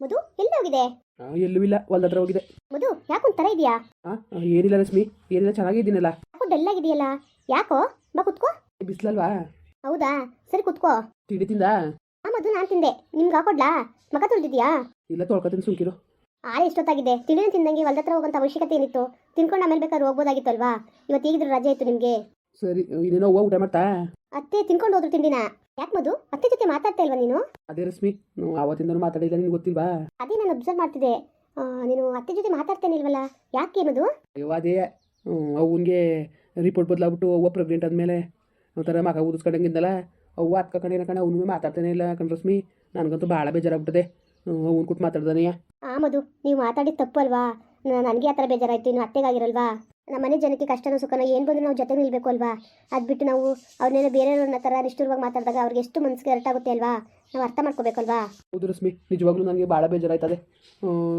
ಮಧು ಎಲ್ಲಿ ಹೋಗಿದೆ ಎಲ್ಲೂ ಇಲ್ಲ ಹೊಲ್ದತ್ರ ಹೋಗಿದೆ. ಮಧು ಯಾಕೊಂಥರ ಇದೆಯಾ? ಆ, ಆ, ಏನಿಲ್ಲ ರಶ್ಮಿ ಏನಿಲ್ಲ ಚೆನ್ನಾಗಿದ್ದೀನಲ್ಲ. ಯಾಕೋ ಡಲ್ ಆಗಿದೆಯಲ್ಲ ಯಾಕೋ? ಬಾ ಕುತ್ಕೋ. ಬಿಸ್ಲಲ್ವಾ? ಹೌದಾ? ಸರಿ ಕುತ್ಕೋ. ತಿಂಡಿ ತಿಂದ? ಆ ಮಧು ನಾನು ತಿಂದೆ. ನಿಮ್ಗೆ ಹಾಕೊಡ್ಲಾ? ಮಗ ತೊಳ್ದಿದ್ಯಾ? ಇಲ್ಲ ತೊಳ್ಕೊತೀನಿ ಸುಮ್ಕಿರು. ಆಳೆ ಎಷ್ಟೊತ್ತಾಗಿದೆ? ತಿಂಡಿನ ತಿಂದಂಗೆ ಹೊಲ್ದ ಹತ್ರ ಹೋಗೋಂಥ ಅವಶ್ಯಕತೆ ಏನಿತ್ತು? ತಿನ್ಕೊಂಡು ಆಮೇಲೆ ಬೇಕಾದ್ರೆ ಹೋಗ್ಬೋದಾಗಿತ್ತು ಅಲ್ವಾ? ಇವತ್ತು ಹೇಗಿದ್ರು ರಜೆ ಇತ್ತು ನಿಮಗೆ? ಸರಿ ಇನ್ನೇನೋ ಊಟ ಮಾಡ್ತಾ? ಅತ್ತೆ ತಿನ್ಕೊಂಡು ಹೋದ್ರು ತಿಂಡಿನ. ಯಾಕೆ ಮಧು? ಅತ್ತೆ ಜೊತೆ ಮಾತಾಡ್ತಾ ಇಲ್ವಾ ನೀನು? ಅದೇ ರಶ್ಮಿ ನಾವು ಆವತ್ತಿಂದನೂ ಮಾತಾಡಿಲ್ಲ ನಿನ್ಗೆ ಗೊತ್ತಿಲ್ವಾ? ಅದೇ ನಾನು ಅಬ್ಸರ್ವ್ ಮಾಡ್ತಿದ್ದೆ. ಆ, ನೀನು ಅತ್ತೆ ಜೊತೆ ಮಾತಾಡ್ತಾನೆ ಇಲ್ವಲ್ಲ? ಯಾಕೆ ಮಧು? ಅಯ್ಯೋ ಅದೇ ಅವನಿಗೆ ರಿಪೋರ್ಟ್ ಬದಲಾಗ್ಬಿಟ್ಟು ಅವ್ವ ಪ್ರೆಗ್ನೆಂಟ್ ಆದಮೇಲೆ ಒಂಥರ ಮಗ ಊದಿಸ್ಕೊಂಡಂಗಿದ್ದಲ್ಲ ಅವ್ವ ಅಕ್ಕ ಕಡೆ ಕಣ ಅವನು ಮಾತಾಡ್ತಾನೆ ಇಲ್ಲ ಕಣ್ ರಶ್ಮಿ. ನನಗಂತೂ ಭಾಳ ಬೇಜಾರಾಗ್ಬಿಟ್ಟದೆ. ಅವ್ನು ಕೊಟ್ಟು ಮಾತಾಡ್ದಾನೆಯ ಆ ಮಧು ನೀವು ಮಾತಾಡಿದ ತಪ್ಪಲ್ವಾ ನನಗೆ ಆ ಥರ ಬೇಜಾರಾಯ್ತು ಇನ್ನು ಅತ್ತೆಗಾಗಿರಲ್ವಾ? ನಮ್ಮ ಮನೆ ಜನಕ್ಕೆ ಕಷ್ಟನೋ ಸುಖನೋ ಏನು ಬಂದರೂ ನಾವು ಜೊತೆ ನಿಲ್ಲಬೇಕು ಅಲ್ವಾ? ಅದು ಬಿಟ್ಟು ನಾವು ಅವ್ರನ್ನೇನೋ ಬೇರೆಯವ್ರನ್ನ ಥರ ನಿಷ್ಠುರವಾಗಿ ಮಾತಾಡಿದಾಗ ಅವ್ರಿಗೆ ಎಷ್ಟು ಮನಸ್ಸಿಗೆ ಎರಟಾಗುತ್ತೆ ಅಲ್ವಾ? ನಾವು ಅರ್ಥ ಮಾಡ್ಕೋಬೇಕಲ್ವಾ ಹೌದು ರಶ್ಮಿ ನಿಜವಾಗ್ಲೂ ನನಗೆ ಭಾಳ ಬೇಜಾರಾಯ್ತದೆ.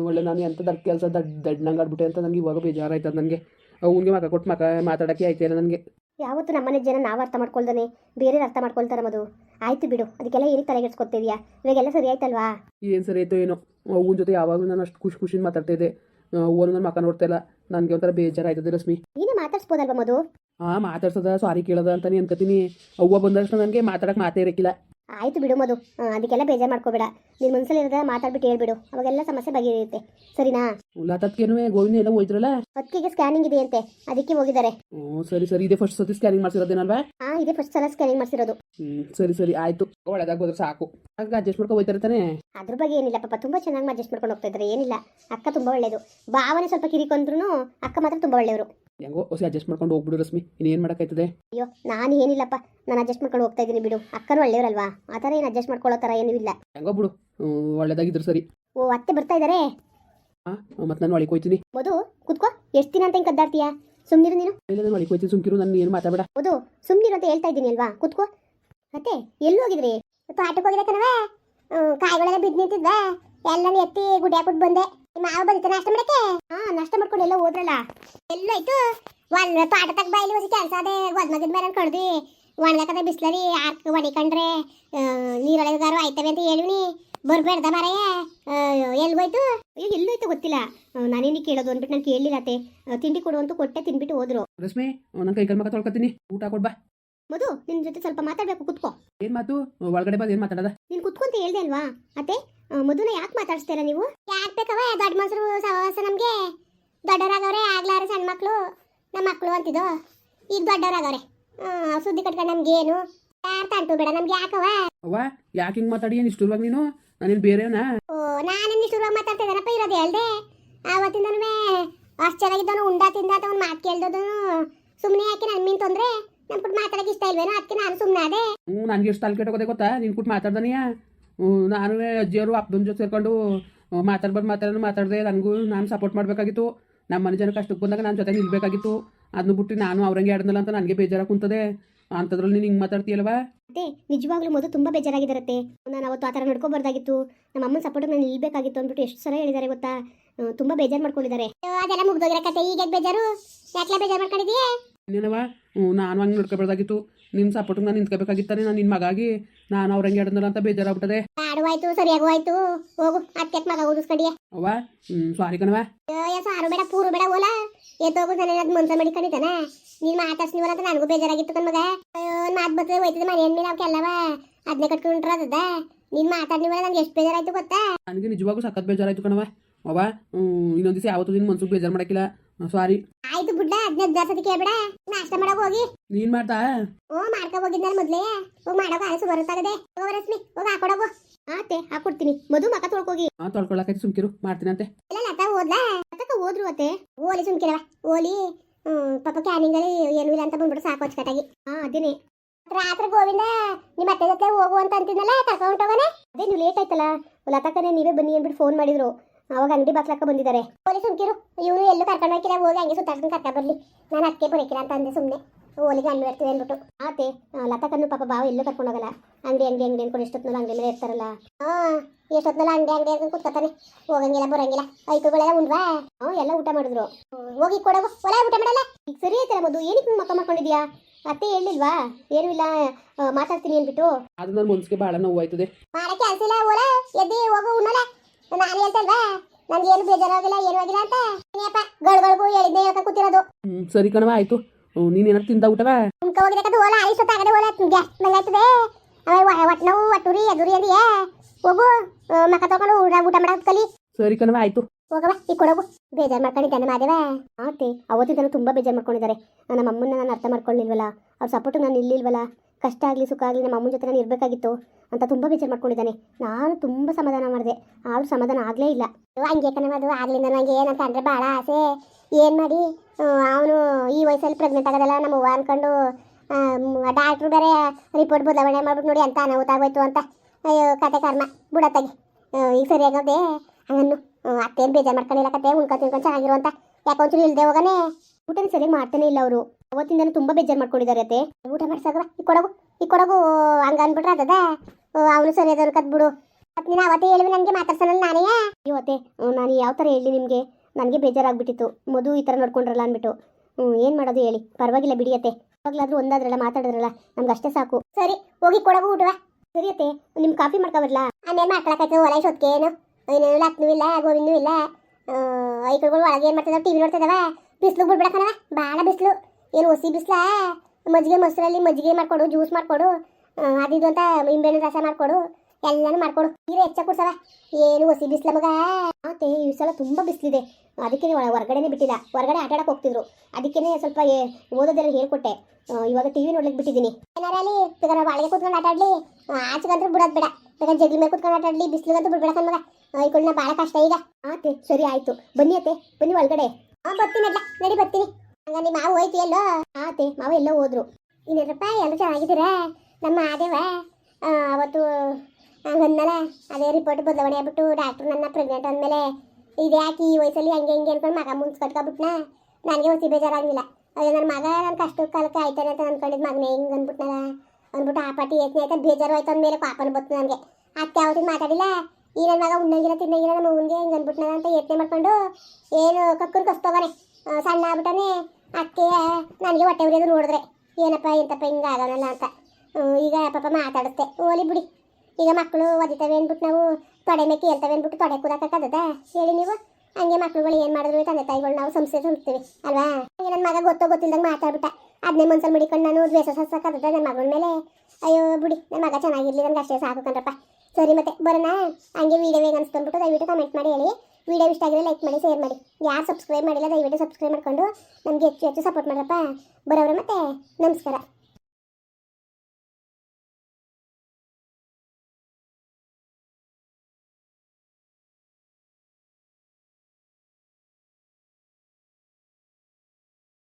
ಒಳ್ಳೆ ನಾನು ಎಂಥ ದಡ್ ಕೆಲಸ ದಡ್ ನಂಗೆ ಆಡ್ಬಿಟ್ಟೆ ಅಂತ ನನಗೆ ಇವಾಗ ಬೇಜಾರಾಯ್ತದೆ ನನಗೆ ಅವ್ನಿಗೆ ಮಗ ಕೊಟ್ಟು ಮಗ ಮಾತಾಡೋಕ್ಕೆ ಆಯ್ತಿಲ್ಲ ನನಗೆ ಯಾವತ್ತು ನಮ್ಮನೆ ಜನ ನಾವು ಅರ್ಥ ಮಾಡ್ಕೊಳ್ದೇ ಬೇರೆಯವ್ರು ಅರ್ಥ ಮಾಡ್ಕೊಳ್ತಾರೆ ಅದು ಆಯ್ತು ಬಿಡು ಅದಕ್ಕೆಲ್ಲ ಏನಕ್ಕೆ ತಲೆಗೆಡ್ಸ್ಕೊತೀವಿಯಾ ಇವಾಗೆಲ್ಲ ಸರಿ ಆಯ್ತಲ್ವಾ? ಏನು ಸರಿ ಆಯ್ತು ಏನೋ ಅವನ ಜೊತೆ ಯಾವಾಗಲೂ ನಾನು ಅಷ್ಟು ಖುಷಿ ಖುಷಿಯಿಂದ ಮಾತಾಡ್ತಾ ಇದ್ದೆ. ಅವನು ನನ್ನ ಮಕ್ಕ ನೋಡ್ತಾ ಇಲ್ಲ. ನನಗೆ ಒಂಥರ ಬೇಜಾರಾಯ್ತದೆ ರಶ್ಮಿ ನೀನು ಮಾತಾಡ್ಸ್ಬೋದಲ್ವಾ ಮಧು? ಹಾಂ ಮಾತಾಡ್ಸದ ಸಾರಿ ಕೇಳದ ಅಂತಾನೆ ಅನ್ಕೋತೀನಿ. ಅವ್ವ ಬಂದ ತಕ್ಷಣ ನನಗೆ ಮಾತಾಡಕ್ಕೆ ಮಾತೇ ಇರಕ್ಕಿಲ್ಲ ಆಯ್ತು ಬಿಡು ಮದು ಅದಕ್ಕೆಲ್ಲ ಬೇಜಾರು ಮಾಡ್ಕೋಬೇಡ. ನಿನ್ನ ಮನಸ್ಸಲ್ಲಿ ಇರೋದ ಮಾತಾಡ್ಬಿಟ್ಟು ಹೇಳ್ಬಿಡು. ಅವಾಗೆಲ್ಲ ಸಮಸ್ಯೆ ಬಗೆಹರಿಯುತ್ತೆ. ಸರಿನಾ? ಲತತ್ಕೇನು ಗೋವಿಂದ ಎಲ್ಲ ಹೋಯ್ತ್ರಲ್ಲ ಹೊತ್ತಿಗೆ ಸ್ಕ್ಯಾನಿಂಗ್ ಇದೆಯಂತೆ ಅದಕ್ಕೆ ಹೋಗಿದ್ದಾರೆ. ಹ್ಞೂ ಸರಿ ಸರಿ. ಇದೇ ಫಸ್ಟ್ ಸತಿ ಸ್ಕ್ಯಾನಿಂಗ್ ಮಾಡಿಸಿರೋದೇನಲ್ವಾ? ಹಾ ಇದೇ ಫಸ್ಟ್ ಸಲ ಸ್ಕ್ಯಾನಿಂಗ್ ಮಾಡಿಸಿರೋದು. ಹ್ಞೂ ಸರಿ ಸರಿ. ಆಯ್ತು. ಒಳ್ಳೆದಾಗ ಹೋದ್ರೆ ಸಾಕು. ಹಾಗೆ ಅಡ್ಜಸ್ಟ್ ಮಾಡ್ಕೊ ಹೋಯ್ತಾರೆ ತಾನೆ? ಅದ್ರ ಬಗ್ಗೆ ಏನಿಲ್ಲ. ಪಾಪ ತುಂಬಾ ಚೆನ್ನಾಗಿ ಅಡ್ಜಸ್ಟ್ ಮಾಡ್ಕೊಂಡು ಹೋಗ್ತಾ ಇದ್ರೆ ಏನಿಲ್ಲ. ಅಕ್ಕ ತುಂಬಾ ಒಳ್ಳೇದು. ಭಾವನೆ ಸ್ವಲ್ಪ ಕಿರಿಕೊಂಡ್ರು ಅಕ್ಕ ಮಾತ್ರ ತುಂಬಾ ಒಳ್ಳೆಯವರು. ಹೆಂಗೋ ಹೊಸ ಅಡ್ಜಸ್ಟ್ ಮಾಡ್ಕೊಂಡು ಹೋಗ್ಬಿಡು ರಶ್ಮಿ. ಇನ್ನೇನು ಮಾಡೋಕ್ಕಾಯ್ತದೆ? ಅಯ್ಯೋ ನಾನು ಏನಿಲ್ಲಪ್ಪ. ನಾನು ಅಡ್ಜಸ್ಟ್ ಮಾಡ್ಕೊಂಡು ಹೋಗ್ತಾ ಇದ್ದೀನಿ ಬಿಡು. ಅಕ್ಕನೂ ಒಳ್ಳೆಯವರಲ್ವಾ? ಆ ಥರ ಏನು ಅಡ್ಜಸ್ಟ್ ಮಾಡ್ಕೊಳ್ಳೋ ಥರ ಏನೂ ಇಲ್ಲ. ಹೆಂಗೋ ಬಿಡು. ಹ್ಞೂ ಒಳ್ಳೆದಾಗಿದ್ರು ಸರಿ. ಓ ಅತ್ತೆ ಬರ್ತಾ ಇದ್ದಾರೆ ಹಾಂ ಮತ್ತು ನಾನು ಒಳಗೆ ಹೋಯ್ತೀನಿ. ಮಧು ಕುತ್ಕೋ. ಎಷ್ಟು ದಿನ ಅಂತ ಹಿಂಗೆ ಕದ್ದಾಡ್ತೀಯಾ? ಸುಮ್ಮನಿರು ನೀನು. ಇಲ್ಲ ನಾನು ಒಳಗೆ ಹೋಯ್ತೀನಿ. ಸುಮ್ಕಿರು ನಾನು ಏನು ಮಾತಾಡಬೇಡ. ಮಧು ಸುಮ್ಮನಿರು ಅಂತ ಹೇಳ್ತಾ ಇದ್ದೀನಿ ಅಲ್ವಾ? ಕುತ್ಕೋ. ಅತ್ತೆ ಎಲ್ಲಿ ಹೋಗಿದ್ರಿ? ತೋಟಕ್ಕೆ ಹೋಗಿದ್ದೆ ಕಣವೇ ಕಾಯಿಗಳೆಲ್ಲ ಬಿದ್ದು ನಿಂತಿದ್ದೆ ಎಲ್ಲನೂ ಎತ್ತಿ ಗುಡಿ ಹಾಕ್ಬಿಟ್ಟು ಬಂದೆ. ಮಾವ ಬಂದಿತ್ತ? ನಾಷ್ಟ ಮಾಡಕ್ಕೆ? ಹಾ ನಾಷ್ಟ ಮಾಡ್ಕೊಂಡು ಎಲ್ಲ ಹೋದ್ರಲ್ಲ. ಎಲ್ಲ ಆಯ್ತು. ಒಂದ್ ತೋಟ ತಗ ಬಾಯಿಲಿ ಹೋಗಿ ಕೆಲಸ ಅದೇ ಒದ್ಮಗಿದ ಮೇಲೆ ಕಡ್ದು ಒಣಗಕದ ಬಿಸ್ಲರಿ ಆರ್ಕ ಹೊಡಿಕೊಂಡ್ರೆ ನೀರೊಳಗಾರು ಆಯ್ತವೆ ಅಂತ ಹೇಳಿವ್ನಿ. ಬರ್ಬೇಡ್ದ ಮಾರಾಯ. ಎಲ್ಗೋಯ್ತು ಅಯ್ಯೋ ಎಲ್ಲೋಯ್ತು ಗೊತ್ತಿಲ್ಲ. ನಾನೇನು ಕೇಳೋದು ಅಂದ್ಬಿಟ್ಟು ನಾನು ಕೇಳಲಿಲ್ಲ ಅತ್ತೆ. ತಿಂಡಿ ಕೊಡು ಅಂತ ಕೊಟ್ಟೆ ತಿನ್ಬಿಟ್ಟು ಹೋದ್ರು. ರಶ್ಮಿ ನನ್ನ ಕೈ ಕರ್ಮಕ ಮಕ್ಕ ತೊಳ್ಕೊತೀನಿ. ಊಟ ಕೊಡ್ಬಾ ಮಧು ನಿನ್ ಜೊತೆ ಸ್ವಲ್ಪ ಮಾತಾಡ್ಬೇಕು ಕುತ್ಕೋ. ಏನ್ ಮಾತು? ಒಳಗಡೆ ಬಂದು ಏನು ಮಾತಾಡದ? ನೀನ್ ಕುತ್ಕೊಂತ ಹೇಳ್ದೆ ಅಲ್ವಾ? ಅತ್ತೆ ಮಧುನ ಯಾಕೆ ಮಾತಾಡಿಸ್ತೀರಾ ನೀವು? ಯಾಕೆ ಬೇಕವ ದೊಡ್ಡ ಮನ್ಸರು ಸಹವಾಸ ನಮಗೆ. ದೊಡ್ಡವರಾಗವ್ರೆ ಆಗ್ಲಾರ ಸಣ್ಣ ಮಕ್ಕಳು ನಮ್ಮ ಮಕ್ಕಳು ಅಂತಿದ್ದು ಈಗ ದೊಡ್ಡವರಾಗವ್ರೆ. ಆ, ಸುದ್ದಿ ಕಟ್ಕೊಂಡು ನಮ್ಗೆ ಏನು? ಯಾರು ತಂಟು ಬೇಡ ನಮ್ಗೆ ಯಾಕವ ಅವ್ವ ಯಾಕೆ ಹಿಂಗೆ ಮಾತಾಡಿ ಏನು ಇಷ್ಟುವಾಗ ನೀನು? ನಾನೇನು ಬೇರೆನಾ ಓ ನಾನು ಮಾತಾಡ್ತಾ ಇದ್ದಾನಪ್ಪ ಇರೋದು ಹೇಳ್ದೆ ಆವತ್ತಿಂದನೂ ಅಷ್ಟು ಚೆನ್ನಾಗಿದ್ದವನು ಉಂಡ ತಿಂದ ಅಂತ ಒಂದು ಮಾತು ಕೇಳ್ದೋದನು. ಸುಮ್ಮನೆ ಯಾಕೆ ನನ್ನ ಮೀನು ತೊಂದ್ರೆ? ನಮ್ಮ ಪುಟ್ಟು ಮಾತಾಡಕ್ಕೆ ಇಷ್ಟ ಇಲ್ವೇನೋ ಅದಕ್ಕೆ ನಾನು ಸುಮ್ಮನೆ ಅದೇ ಹ್ಞೂ ನನಗೆ ಎಷ್ಟು ತಲೆ ಕೆಟ್ಟೋಗೋದೆ ಗೊತ್ತಾ? ನೀನು ಕೂಟ್ ಮಾತಾಡ್ದಾನೆಯ? ನಾನು ಅಜ್ಜಿಯವರು ಅಪ್ಪನ ಜೊತೆ ಸೇರಿಕೊಂಡು ಮಾತಾಡ್ಬಾರ್ದು ಮಾತಾಡೋದು ಮಾತಾಡಿದೆ, ನನಗೂ ನಾನು ಸಪೋರ್ಟ್ ಮಾಡಬೇಕಾಗಿತ್ತು. ನಮ್ಮ ಮನೆ ಜನ ಕಷ್ಟಕ್ಕೆ ಬಂದಾಗ ನಾನು ಜೊತೆ ನಿಲ್ಬೇಕಾಗಿತ್ತು. ಅದನ್ನ ಬಿಟ್ಟು ನಾನು ಅವ್ರಂಗೆ ಆಡಿದ್ನಲ್ಲ ಅಂತ ನನಗೆ ಬೇಜಾರ ಕುಂತದೆ. ಅಂಥದ್ರಲ್ಲಿ ನೀನು ಹಿಂಗೆ ಮಾತಾಡ್ತೀಯಲ್ವಾ? ಅದೇ ನಿಜವಾಗ್ಲೂ ಮೊದಲು ತುಂಬಾ ಬೇಜಾರಾಗಿದ್ದಾರತ್ತೆ ನಾನು ಅವತ್ತು ಆ ಥರ ನಡ್ಕೋಬಾರ್ದಾಗಿತ್ತು. ನಮ್ಮ ಅಮ್ಮನ ಸಪೋರ್ಟ್ ನಾನು ನಿಲ್ಬೇಕಾಗಿತ್ತು ಅಂದ್ಬಿಟ್ಟು ಎಷ್ಟು ಸಲ ಹೇಳಿದ್ದಾರೆ ಗೊತ್ತಾ? ತುಂಬಾ ಬೇಜಾರು ಮಾಡ್ಕೊಂಡಿದ್ದಾರೆ. ಅದೆಲ್ಲ ಮುಗ್ದೋಗಿರೋ ಕತೆ. ಈಗ ಬೇಜಾರು? ಯಾಕೆ ಬೇಜಾರು ಮಾಡ್ಕೊಂಡಿದೀಯ ನೀನವ ನಾನು ಹಂಗೆ ನೋಡ್ಕೊಬಾರ್ದಾಗಿತ್ತು. ನಿನ್ನ ಸಪೋರ್ಟ್ ನಾನು ನಿಂತ್ಕೋಬೇಕಾಗಿತ್ತಾನೆ. ನಾನು ನಿನ್ನ ಮಗಾಗಿ. ನಾನು ಅವ್ರಂಗೆ ಆಡಿದ್ನಲ್ಲ ಅಂತ ಬೇಜಾರಾಗ್ಬಿಟ್ಟದೆ. ಆಡುವಾಯ್ತು ಸರಿಯಾಗೂ ಆಯ್ತು ಹೋಗು ಅದಕ್ಕೆ ಮಗ ಓದಿಸ್ಕೊಂಡಿಯ ಅವ್ವ ಸಾರಿ ಕಣವ ಸಾರು ಬೇಡ ಪೂರು ಬೇಡ ಓಲ. ಎದ್ದೋಗು ನಾನು ಅದು ಮನ್ಸ ಮಡಿಕೊಂಡಿದ್ದಾನ. ನೀನು ಮಾತಾಡ್ಸಿನವಲ್ಲ ಅಂತ ನನಗೂ ಬೇಜಾರಾಗಿತ್ತು ಕಣ್ ಮಗ. ಮಾತು ಬರ್ತದೆ ಹೋಯ್ತದೆ ಮನೆ ಮೇಲೆ ಅವಕ್ಕೆಲ್ಲವ ಅದನ್ನೇ ಕಟ್ಕೊಂಡ್ರದ ನೀನು ಮಾತಾಡ್ನಿವಲ್ಲ ನನಗೆ ಎಷ್ಟು ಬೇಜಾರಾಯ್ತು ಗೊತ್ತಾ? ನನಗೆ ನಿಜವಾಗೂ ಸಖತ್ ಬೇಜಾರಾಯ್ತು ಕಣವ ಹ್ಞೂ ಇನ್ನೊಂದು ದಿವಸ ಯಾವತ್ತೂ ನಿನ್ನ ಮನ್ಸಿಗೆ ಬೇಜಾರು ಮಾಡೋಕ್ಕಿಲ್ಲ. ಸಾರಿ ಆಯ್ತು ಬುಡ್ಡ ಹದಿನೈದು ದರ್ಸತಿ ಕೇಳ್ಬೇಡ. ನಾಷ್ಟ ಮಾಡಕ್ ಹೋಗಿ. ನೀನ್ ಮಾಡ್ತಾ? ಓ ಮಾಡ್ಕೊ ಹೋಗಿದ್ನಲ್ಲ ಮೊದ್ಲೇ. ಹೋಗಿ ಮಾಡಕ ಆಲಸು ಬರುತ್ತಾಗದೆ ಹೋಗ ರಶ್ಮಿ ಹೋಗ ಹಾಕೊಡೋಗು ಆತೆ ಹಾಕೊಡ್ತೀನಿ. ಮಧು ಮಕ ತೊಳ್ಕೋಗಿ ಆ ತೊಳ್ಕೊಳಕ ಸುಮ್ಕಿರು. ಮಾಡ್ತೀನಂತೆ ಇಲ್ಲ ಲತಾ ಓದ್ಲಾ? ಲತಕ್ಕ ಓದ್ರು ಅತ್ತೆ. ಓಲಿ ಸುಮ್ಕಿರವ. ಓಲಿ ಹ್ಮ್ ಪಾಪ ಕ್ಯಾನಿಂಗಲ್ಲಿ ಏನು ಇಲ್ಲ ಅಂತ ಬಂದ್ಬಿಟ್ಟು ಸಾಕು ಅಚ್ಚುಕಟ್ಟಾಗಿ. ಹಾ ಅದೇನೆ. ರಾತ್ರಿ ಗೋವಿಂದ ನಿಮ್ಮ ಅತ್ತೆ ಜೊತೆ ಹೋಗು ಅಂತ ಅಂತಿದ್ನಲ್ಲ ಕರ್ಕೊಂಡು ಹೋಗೋಣ ಅದೇ ನೀವು ಲೇಟ್ ಆಯ್ತಲ್ಲ. ಲತಾಕನೇ ನೀವೇ ಬನ್ನಿ ಅಂದ್ಬಿಟ್ಟು ಫೋನ್ ಮಾಡಿದ್ರು. ಅವಾಗ ಅಂಗಡಿ ಬಾಕ್ಲಕ್ಕ ಬಂದಿದ್ದಾರೆ. ಪೊಲೀಸ್ ಸುಮ್ಕಿರು ಇವನು ಎಲ್ಲೂ ಕರ್ಕೊಂಡು ಹೋಗಿರ ಹೋಗಿ ಹಂಗೆ ಸುತ್ತಾಡ್ಕೊಂಡು ಕರ್ಕೊಂಡು ಬರ್ಲಿ. ನಾನು ಅದಕ್ಕೆ ಬರೋಕಿಲ್ಲ ಅಂತ ಅಂದೆ ಸುಮ್ಮನೆ ಓಲಿಗೆ ಹಣ್ಣು ಇರ್ತೀವಿ ಅಂದ್ಬಿಟ್ಟು. ಆತೆ ಕಣ್ಣು ಪಾಪ ಬಾವ ಎಲ್ಲೂ ಕರ್ಕೊಂಡು ಹೋಗಲ್ಲ. ಅಂಗಡಿ ಅಂಗಡಿ ಅಂಗಡಿ ಅನ್ಕೊಂಡು ಎಷ್ಟೊತ್ತಿನಲ್ಲ ಅಂಗಡಿ ಮೇಲೆ ಇರ್ತಾರಲ್ಲ. ಹಾ ಎಷ್ಟೊತ್ತಿನಲ್ಲ ಅಂಗಡಿ ಅಂಗಡಿ ಅಂದ್ಕೊಂಡು ಕೂತ್ಕೊತಾನೆ. ಹೋಗಂಗಿಲ್ಲ ಬರಂಗಿಲ್ಲ. ಐಕುಗಳೆಲ್ಲ ಉಂಡ್ವಾ? ಹ್ಞೂ ಎಲ್ಲ ಊಟ ಮಾಡಿದ್ರು. ಹೋಗಿ ಕೊಡಗು ಹೊಲ ಊಟ ಮಾಡಲ್ಲ? ಈಗ ಸರಿ ಆಯ್ತಲ್ಲ ಮದು ಏನಕ್ಕೆ ಮಕ್ಕ ಮಾಡ್ಕೊಂಡಿದ್ಯಾ? ಅತ್ತೆ ಹೇಳಿಲ್ವಾ? ಏನೂ ಇಲ್ಲ ಮಾತಾಡ್ತೀನಿ ಅಂದ್ಬಿಟ್ಟು. ಅದು ನನ್ನ ಮನ್ಸಿಗೆ ಭಾಳ ನೋವು ಆಯ್ತದೆ. ಮಾಡಕ್ಕೆ ಅನ್ಸಿಲ್ಲ ಓಲ ಎದ್ದಿ ಹೋಗೋ ಉಣ್ಣಲ್ಲ ನಾನು ಅಲ್ವಾ ನನ್ಗೆ ಏನು ಬೇಜಾರಾಗಿಲ್ಲ ಏನು ಆಗಿಲ್ಲ ಅಂತ? ಏನಪ್ಪ ಗಳ್ಗಳಿಗೂ ಹೇಳಿದ್ದೆ ಹೇಳ್ತಾ ಕೂತಿರೋದು. ಹ್ಮ್ ಸರಿ ಕಣವ ಆಯಿತು. ನೀನೇನಾರು ತಿಂದ ಊಟವಾ? ಉಂಕ ಹೋಗಿದ್ದಕ್ಕದು ಓಲ ಆಲಿಸು ಆಗದೆ ಓಲ ಗ್ಯಾಸ್ ಬಂದಾಯ್ತದೆ ಆಮೇಲೆ ಒಟ್ಟು ನೋವು ಒಟ್ಟುರಿ ಅದುರಿ ಅಂದಿಯೇ? ಹೋಗು ಮಕ್ಕ ಮಕ ತಗೊಂಡು ಊಟ ಊಟ ಮಾಡೋದು ಕಲಿ. ಸರಿ ಕಣವ ಆಯ್ತು. ಹೋಗವ ಈ ಕೊಡಗು. ಬೇಜಾರು ಮಾಡ್ಕೊಂಡಿದ್ದಾನೆ ಮಾದೇವ. ಆತೆ ಅವತ್ತಿದ್ದಾನು ತುಂಬಾ ಬೇಜಾರು ಮಾಡ್ಕೊಂಡಿದ್ದಾರೆ. ನಮ್ಮ ಅಮ್ಮನ್ನ ನಾನು ಅರ್ಥ ಮಾಡ್ಕೊಳ್ಳಿಲ್ವಲ್ಲ ಅವ್ರ ಸಪೋರ್ಟ್ ನಾನು ಇಲ್ಲಿಲ್ವಲ್ಲ? ಕಷ್ಟ ಆಗಲಿ ಸುಖ ಆಗಲಿ ನಮ್ಮ ಅಮ್ಮನ ಜೊತೆ ನಾನು ಇರಬೇಕಾಗಿತ್ತು ಅಂತ ತುಂಬ ಬೇಜಾರು ಮಾಡ್ಕೊಂಡಿದ್ದಾನೆ. ನಾನು ತುಂಬ ಸಮಾಧಾನ ಮಾಡಿದೆ. ಆದರೂ ಸಮಾಧಾನ ಆಗಲೇ ಇಲ್ಲ. ಹಂಗೆ ಕಣವ ಅದು ನಾನು ಹಂಗೆ ಏನಂತ ಅಂದರೆ ಭಾಳ ಆಸೆ. ಏನು ಮಾಡಿ? ಅವನು ಈ ವಯಸ್ಸಲ್ಲಿ ಪ್ರೆಗ್ನೆಂಟ್ ಆಗೋದಲ್ಲ, ನಮ್ಮ ಅವ್ವ ಅಂದ್ಕೊಂಡು ಡಾಕ್ಟ್ರು ಬೇರೆ ರಿಪೋರ್ಟ್ ಬದಲಾವಣೆ ಮಾಡ್ಬಿಟ್ಟು ನೋಡಿ ಅಂತ ಅನಾಹುತಾಗೋಯ್ತು ಅಂತ. ಅಯ್ಯೋ, ಕತೆ ಕರ್ಮ, ಬಿಡತ್ತಾಗಿ. ಈಗ ಸರಿಯಾಗೋದೆ ಹಂಗನ್ನು ಅತ್ತೇನು ಬೇಜಾರು ಮಾಡ್ಕೊಂಡಿಲ್ಲ ಕತೆ. ಉಣ್ಕೊ ತಿನ್ಕೊಂಡು ಚೆನ್ನಾಗಿರು ಅಂತ. ಇಲ್ಲದೆ ಹೋಗನೇ? ಊಟನ ಸರಿಯಾಗಿ ಮಾಡ್ತಾನೆ ಇಲ್ಲ ಅವರು. ಅವತ್ತಿಂದನೂ ತುಂಬಾ ಬೇಜಾರ್ ಮಾಡ್ಕೊಂಡಿದ್ದಾರೆ ಅತ್ತೆ. ಊಟ ಮಾಡ್ಸಾಗವ ಈ ಕೊಡಗು ಈ ಕೊಡಗು ಹಂಗ ಅನ್ಬಿಟ್ರ ಅದದ ಅವನು ಸರಿ ಅದನ್ನು ಕದ್ಬಿಡು. ಬಿಡು ನೀನು ಅವತ್ತೇ ಹೇಳಿ ನನಗೆ ಮಾತಾಡ್ಸಲ್ಲ ನಾನೇ. ಇವತ್ತೆ ನಾನು ಯಾವ ಥರ ಹೇಳಿ ನಿಮಗೆ? ನನಗೆ ಬೇಜಾರಾಗ್ಬಿಟ್ಟಿತ್ತು. ಮಧು ಈ ಥರ ನೋಡ್ಕೊಂಡ್ರಲ್ಲ ಅಂದ್ಬಿಟ್ಟು. ಹ್ಞೂ ಏನು ಮಾಡೋದು ಹೇಳಿ. ಪರವಾಗಿಲ್ಲ ಬಿಡಿಯತ್ತೆ ಯಾವಾಗಲಾದ್ರೂ ಒಂದಾದ್ರಲ್ಲ ಮಾತಾಡಿದ್ರಲ್ಲ, ನಮ್ಗೆ ಅಷ್ಟೇ ಸಾಕು. ಸರಿ, ಹೋಗಿ ಕೊಡಗು ಊಟವಾ? ಸರಿ ಅತ್ತೆ ನಿಮ್ಮ ಕಾಫಿ ಮಾಡ್ಕೊಬರ್ಲಾ? ಆಮೇಲೆ ಮಾಡ್ಕೊಳಕಾಯ್ತು ಹೊಲ ಏನು? ಏನೇನು ಲಕ್ನೂ ಇಲ್ಲ, ಗೋವಿಂದೂ ಇಲ್ಲ. ಐಕಳ್ಗಳು ಒಳಗೆ ಏನು ಮಾಡ್ತಿದಾವೆ, ಟಿವಿ ನೋಡ್ತಿದಾವೆ? ಬಿಸಿಲು ಬಿಡ್ಬಿಡಕ್ಕನವ ಭಾಳ ಬಿಸಿಲು. ಏನು ಹೊಸಿ ಬಿಸ್ಲಾ? ಮಜ್ಜಿಗೆ ಮೊಸರಲ್ಲಿ ಮಜ್ಜಿಗೆ ಮಾಡಿಕೊಡು ಜ್ಯೂಸ್ ಮಾಡಿಕೊಡು ಅದಿದು ಅಂತ ನಿಂಬೆಹಣ್ಣು ರಸ ಮಾಡಿಕೊಡು, ಎಲ್ಲನೂ ಮಾಡಿಕೊಡು. ನೀರು ಹೆಚ್ಚ ಕುಡ್ಸವ. ಏನು ಹೊಸಿ ಬಿಸಿಲ ಮಗ? ಮತ್ತೆ ಈ ಸಲ ತುಂಬ ಬಿಸಿಲಿದೆ. ಅದಕ್ಕೆ ಹೊರಗಡೆನೇ ಬಿಟ್ಟಿಲ್ಲ. ಹೊರಗಡೆ ಆಟ ಆಡಕ್ಕೆ ಹೋಗ್ತಿದ್ರು. ಅದಕ್ಕೇ ಸ್ವಲ್ಪ ಓದೋದೆಲ್ಲ ಹೇಳ್ಕೊಟ್ಟೆ. ಇವಾಗ ಇವಾಗ ಟಿವಿ ನೋಡ್ಲಿಕ್ಕೆ ಬಿಟ್ಟಿದ್ದೀನಿ. ಏನಾರಲ್ಲಿ ಬೇಕಾದ್ರೆ ಬಾಳಿಗೆ ಕೂತ್ಕೊಂಡು ಆಟ ಆಡಲಿ. ಆಚೆಗಂತೂ ಬಿಡೋದು ಬೇಡ. ಬೇಕಾದ್ರೆ ಜಗ್ಲಿ ಮೇಲೆ ಕೂತ್ಕೊಂಡು ಆಟ ಆಡ್ಲಿ. ಬಿಸಿಲಿಗಂತೂ ಬಿಡ್ಬೇಡ ಕಣ್ಮಗ ಈಗಳನ್ನ ಭಾಳ ಕಷ್ಟ ಈಗ. ಆತೆ ಸರಿ, ಆಯ್ತು. ಬನ್ನಿ ಅತ್ತೆ. ಬನ್ನಿ ಒಳಗಡೆ. ಹಾಂ ಬರ್ತೀನಿ ಅಲ್ಲ ನಡಿ, ಬರ್ತೀನಿ. ನಿಮ್ಮ ಮಾವು ಹೋಯ್ತು ಎಲ್ಲೋ? ಆತೆ, ಮಾವ ಎಲ್ಲೋ ಹೋದ್ರು. ಇನ್ನೇನಪ್ಪ ಎಲ್ಲರೂ ಚೆನ್ನಾಗಿದ್ದೀರಾ? ನಮ್ಮ ಆದೇವ ಅವತ್ತು ಹಂಗನ್ನಲ್ಲ ಅದೇ ರಿಪೋರ್ಟ್ ಬದಲಾವಣೆ ಆಗ್ಬಿಟ್ಟು ಡಾಕ್ಟ್ರು ನನ್ನ ಪ್ರೆಗ್ನೆಂಟ್ ಅಂದಮೇಲೆ ಇದು ಯಾಕೆ ಈ ವಯಸ್ಸಲ್ಲಿ ಹಂಗೆ ಹಿಂಗೆ ಅನ್ಕೊಂಡು ಮಗ ಮುಂಚೆ ಕಟ್ಕೊಬಿಟ್ನ? ನನಗೆ ಹೊಸಿ ಬೇಜಾರಾಗಿಲ್ಲ ಅಯ್ಯೋ ನನ್ನ ಮಗ ನನ್ನ ಕಷ್ಟ ಕಾಲಕ್ಕೆ ಆಯ್ತಾನೆ ಅಂತ ಅಂದ್ಕೊಂಡಿದ್ದು ಮಗನೇ ಹಿಂಗೆ ಅಂದ್ಬಿಟ್ನಲ್ಲ? ಅಂದ್ಬಿಟ್ಟು ಆ ಪಾಟಿ ಯೋಚನೆ ಆಯ್ತಾ ಬೇಜಾರು ಆಯ್ತು ಅಂದಮೇಲೆ ಪಾಪನ ಬತ್ತು ನನಗೆ. ಅತ್ತೆ ಯಾವತ್ತಿಗೆ ಮಾತಾಡಿಲ್ಲ? ಈ ನನ್ನ ಮಗ ಉಣ್ಣಂಗಿಲ್ಲ, ತಿನ್ನಂಗಿಲ್ಲ, ನಮ್ಮ ಮುಂದೆ ಹಿಂಗೆ ಅಂದ್ಬಿಟ್ನಲ್ಲ ಅಂತ ಯತ್ನೆ ಮಾಡ್ಕೊಂಡು ಏನು ಕಕ್ಕನ್ ಕಸ್ತೋಗಾನೆ ಸಣ್ಣ ಆಗ್ಬಿಟ್ಟಾನೆ. ಅತ್ತೆ ನನಗೆ ಹೊಟ್ಟೆ ಉರಿಯೋದು ನೋಡಿದ್ರೆ ಏನಪ್ಪ ಎಂತಪ್ಪ ಹಿಂಗೆ ಆಗೋಣಲ್ಲ ಅಂತ. ಈಗ ಪಾಪ ಮಾತಾಡುತ್ತೆ. ಓಲಿ ಬಿಡಿ. ಈಗ ಮಕ್ಕಳು ಒದಿತವೆ ಅಂದ್ಬಿಟ್ಟು ನಾವು ತೊಡೆ ಮೇಲೆ ಕೇಳ್ತವೆ ಅಂದ್ಬಿಟ್ಟು ತೊಡೆ ಕೂದಕ್ಕಾಗದ ಹೇಳಿ ನೀವು. ಹಂಗೆ ಮಕ್ಳುಗಳು ಏನು ಮಾಡಿದ್ರು ತಂದೆ ತಾಯಿಗಳು ನಾವು ಸಂಸ್ಥೆ ಸಂಸ್ತೀವಿ ಅಲ್ವಾ? ಹಂಗೆ ನನ್ನ ಮಗ ಗೊತ್ತೋ ಗೊತ್ತಿಲ್ಲದಂಗೆ ಮಾತಾಡ್ಬಿಟ್ಟ. ಅದನ್ನೇ ಮನ್ಸಲ್ಲಿ ಮುಡಿಕೊಂಡು ನಾನು ದ್ವೇಷ ಸಕ್ಕದ ನನ್ನ ಮಗಳ ಮೇಲೆ? ಅಯ್ಯೋ ಬಿಡಿ ನನ್ನ ಮಗ ಚೆನ್ನಾಗಿರ್ಲಿ ನನಗೆ ಅಷ್ಟೇ ಸಾಕು ಕಣ್ರಪ್ಪ. ಸರಿ ಮತ್ತೆ ಬರೋಣ. ಹಂಗೆ ವೀಡಿಯೋ ಹೇಗೆ ಅನ್ಸ್ಕೊಂಡ್ಬಿಟ್ಟು ದಯವಿಟ್ಟು ಕಮೆಂಟ್ ಮಾಡಿ ಹೇಳಿ. ವಿಡಿಯೋ ಇಷ್ಟ ಆಗಿದ್ರೆ ಲೈಕ್ ಮಾಡಿ, ಶೇರ್ ಮಾಡಿ. ಯಾರು ಸಬ್ಸ್ಕ್ರೈಬ್ ಮಾಡಿಲ್ಲ, ದಯವಿಟ್ಟು ಸಬ್ಸ್ಕ್ರೈಬ್ ಮಾಡಿಕೊಂಡು ನಮಗೆ ಹೆಚ್ಚು ಹೆಚ್ಚು ಸಪೋರ್ಟ್ ಮಾಡ್ರಪ್ಪ. ಬರೋವ್ರೆ ಮತ್ತೆ, ನಮಸ್ಕಾರ.